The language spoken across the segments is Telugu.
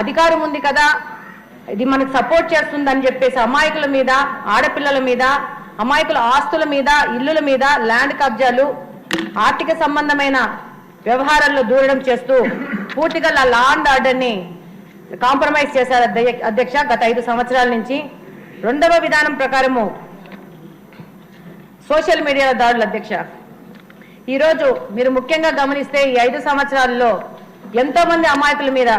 అధికారం ఉంది కదా. ఇది మనకు సపోర్ట్ చేస్తుందని చెప్పేసి అమాయకుల మీద ఆడపిల్లల మీద అమాయకుల ఆస్తుల మీద ఇల్లుల మీద ల్యాండ్ కబ్జాలు ఆర్థిక సంబంధమైన వ్యవహారాల్లో దూరడం చేస్తూ పూర్తిగా లా అండ్ ఆర్డర్ని కాంప్రమైజ్ చేశారు అధ్యక్ష గత ఐదు సంవత్సరాల నుంచి. రెండవ విధానం ప్రకారము సోషల్ మీడియాల దాడులు అధ్యక్ష. ఈరోజు మీరు ముఖ్యంగా గమనిస్తే ఈ ఐదు సంవత్సరాల్లో ఎంతోమంది అమాయకుల మీద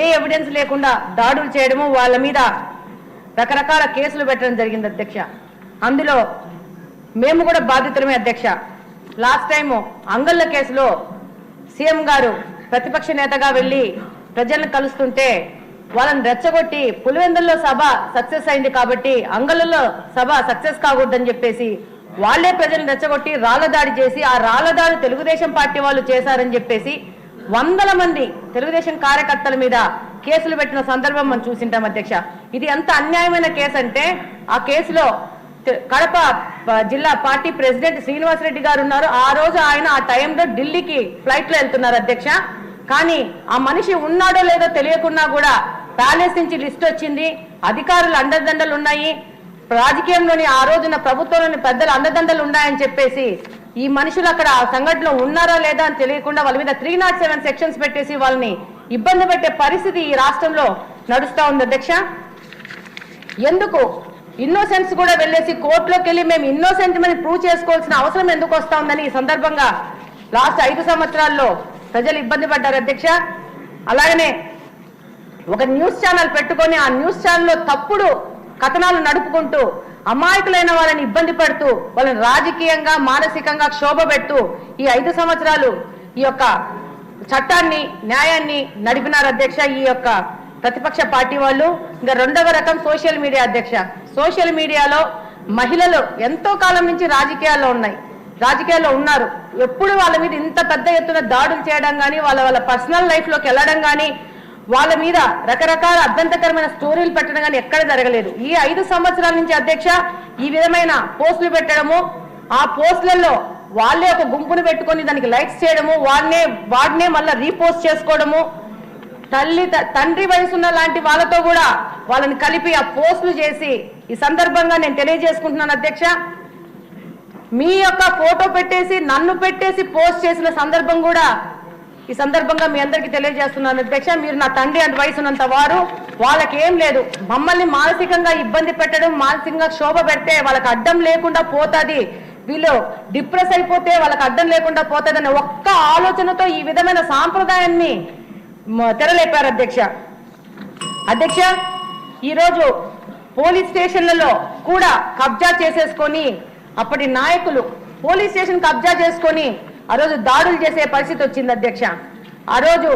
ఏ ఎవిడెన్స్ లేకుండా దాడులు చేయడము వాళ్ళ మీద రకరకాల కేసులు పెట్టడం జరిగింది అధ్యక్ష. అందులో మేము కూడా బాధితులమే అధ్యక్ష. లాస్ట్ టైం అంగళ్ళ కేసులో సీఎం గారు ప్రతిపక్ష నేతగా వెళ్ళి ప్రజలను కలుస్తుంటే వాళ్ళని రెచ్చగొట్టి పులివెందుల్లో సభ సక్సెస్ అయింది కాబట్టి అంగళ్ళలో సభ సక్సెస్ కాకూడదని చెప్పేసి వాళ్ళే ప్రజలను రెచ్చగొట్టి రాళ్ళ దాడి చేసి ఆ రాళ్ళ దాడి తెలుగుదేశం పార్టీ వాళ్ళు చేశారని చెప్పేసి వందల మంది తెలుగుదేశం కార్యకర్తల మీద కేసులు పెట్టిన సందర్భం మనం చూసింటాం అధ్యక్ష. ఇది ఎంత అన్యాయమైన కేసు అంటే ఆ కేసులో కడప జిల్లా పార్టీ ప్రెసిడెంట్ శ్రీనివాసరెడ్డి గారు ఉన్నారు. ఆ రోజు ఆయన ఆ టైంలో ఢిల్లీకి ఫ్లైట్లో వెళ్తున్నారు అధ్యక్ష. కానీ ఆ మనిషి ఉన్నాడో లేదో తెలియకున్నా కూడా ప్యాలెస్ నుంచి లిస్ట్ వచ్చింది. అధికారులు అండదండలు ఉన్నాయి రాజకీయంలోని ఆ రోజున ప్రభుత్వంలోని పెద్దల అండదండలు ఉన్నాయని చెప్పేసి ఈ మనుషులు అక్కడ ఆ సంఘటనలో ఉన్నారా లేదా అని తెలియకుండా వాళ్ళ మీద త్రీ నాట్ సెవెన్ సెక్షన్స్ పెట్టేసి వాళ్ళని ఇబ్బంది పెట్టే పరిస్థితి ఈ రాష్ట్రంలో నడుస్తా ఉంది అధ్యక్ష. ఎందుకు? ఇన్నోసెన్స్ కూడా వెళ్ళేసి కోర్టులోకి వెళ్ళి మేము ఇన్నోసెంట్ అని ప్రూవ్ చేసుకోవాల్సిన అవసరం ఎందుకు వస్తా ఉందని ఈ సందర్భంగా లాస్ట్ ఐదు సంవత్సరాల్లో ప్రజలు ఇబ్బంది పడ్డారు అధ్యక్ష. అలాగనే ఒక న్యూస్ ఛానల్ పెట్టుకొని ఆ న్యూస్ ఛానల్లో తప్పుడు కథనాలు నడుపుకుంటూ అమాయకులైన వాళ్ళని ఇబ్బంది పడుతూ వాళ్ళని రాజకీయంగా మానసికంగా క్షోభ పెడుతూ ఈ ఐదు సంవత్సరాలు ఈ యొక్క చట్టాన్ని న్యాయాన్ని నడిపినారు అధ్యక్ష ఈ యొక్క ప్రతిపక్ష పార్టీ వాళ్ళు. ఇంకా రెండవ రకం సోషల్ మీడియా అధ్యక్ష. సోషల్ మీడియాలో మహిళలు ఎంతో కాలం నుంచి రాజకీయాల్లో ఉన్నాయి. రాజకీయాల్లో ఉన్నారు. ఎప్పుడు వాళ్ళ మీద ఇంత పెద్ద ఎత్తున దాడులు చేయడం కానీ వాళ్ళ వాళ్ళ పర్సనల్ లైఫ్లోకి వెళ్ళడం కానీ వాళ్ళ మీద రకరకాల అభ్యంతకరమైన స్టోరీలు పెట్టడం కానీ ఎక్కడ జరగలేదు. ఈ ఐదు సంవత్సరాల నుంచి అధ్యక్ష ఈ విధమైన పోస్టులు పెట్టడము ఆ పోస్టులలో వాళ్ళే ఒక గుంపును పెట్టుకొని దానికి లైక్స్ చేయడము వాడినే వాడినే మళ్ళీ రీపోస్ట్ చేసుకోవడము తల్లి త- తండ్రి వయసున్న లాంటి వాళ్ళతో కూడా వాళ్ళని కలిపి ఆ పోస్టులు చేసి ఈ సందర్భంగా నేను తెలియజేసుకుంటున్నాను అధ్యక్ష. మీ యొక్క ఫోటో పెట్టేసి నన్ను పెట్టేసి పోస్ట్ చేసిన సందర్భం కూడా ఈ సందర్భంగా మీ అందరికీ తెలియజేస్తున్నాను. అధ్యక్ష మీరు నా తండ్రి అంత వయసు వారు వాళ్ళకి ఏం లేదు. మమ్మల్ని మానసికంగా ఇబ్బంది పెట్టడం మానసికంగా క్షోభ పెడితే వాళ్ళకి అడ్డం లేకుండా పోతుంది. వీళ్ళు డిప్రెస్ అయిపోతే వాళ్ళకి అడ్డం లేకుండా పోతుంది ఒక్క ఆలోచనతో ఈ విధమైన సాంప్రదాయాన్ని తెరలేపారు అధ్యక్ష. అధ్యక్ష ఈరోజు పోలీస్ స్టేషన్లలో కూడా కబ్జా చేసేసుకొని అప్పటి నాయకులు పోలీస్ స్టేషన్ కబ్జా చేసుకొని ఆ రోజు దాడులు చేసే పరిస్థితి వచ్చింది అధ్యక్ష. ఆ రోజు